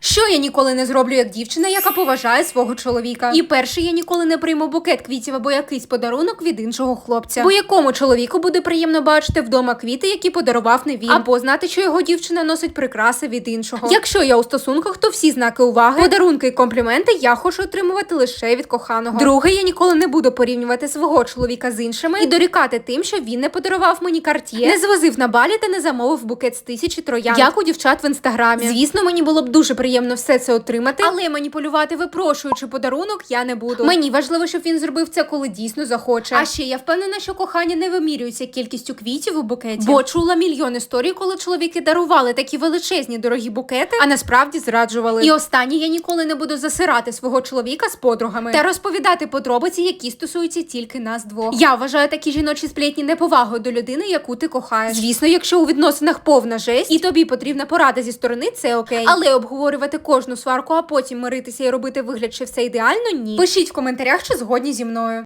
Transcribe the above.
Що я ніколи не зроблю як дівчина, яка поважає свого чоловіка. І перше, я ніколи не прийму букет квітів або якийсь подарунок від іншого хлопця. Бо якому чоловіку буде приємно бачити вдома квіти, які подарував не він, або знати, що його дівчина носить прикраси від іншого. Якщо я у стосунках, то всі знаки уваги, подарунки і компліменти я хочу отримувати лише від коханого. Друге, я ніколи не буду порівнювати свого чоловіка з іншими і дорікати тим, що він не подарував мені карт'є, не звозив на балі та не замовив букет з тисячі троян, як у дівчат в інстаграмі. Звісно, мені було б дуже приємно все це отримати, але маніпулювати, випрошуючи подарунок, я не буду. Мені важливо, щоб він зробив це, коли дійсно захоче. А ще я впевнена, що кохання не вимірюється кількістю квітів у букеті. Бо чула мільйон історій, коли чоловіки дарували такі величезні дорогі букети, а насправді зраджували. І останнє я ніколи не буду засирати свого чоловіка з подругами та розповідати подробиці, які стосуються тільки нас двох. Я вважаю такі жіночі сплетні неповагою до людини, яку ти кохаєш. Звісно, якщо у відносинах повна жесть, і тобі потрібна порада зі сторони, це окей. Але обговорювати кожну сварку, а потім миритися і робити вигляд, що все ідеально, ні. Пишіть в коментарях, чи згодні зі мною.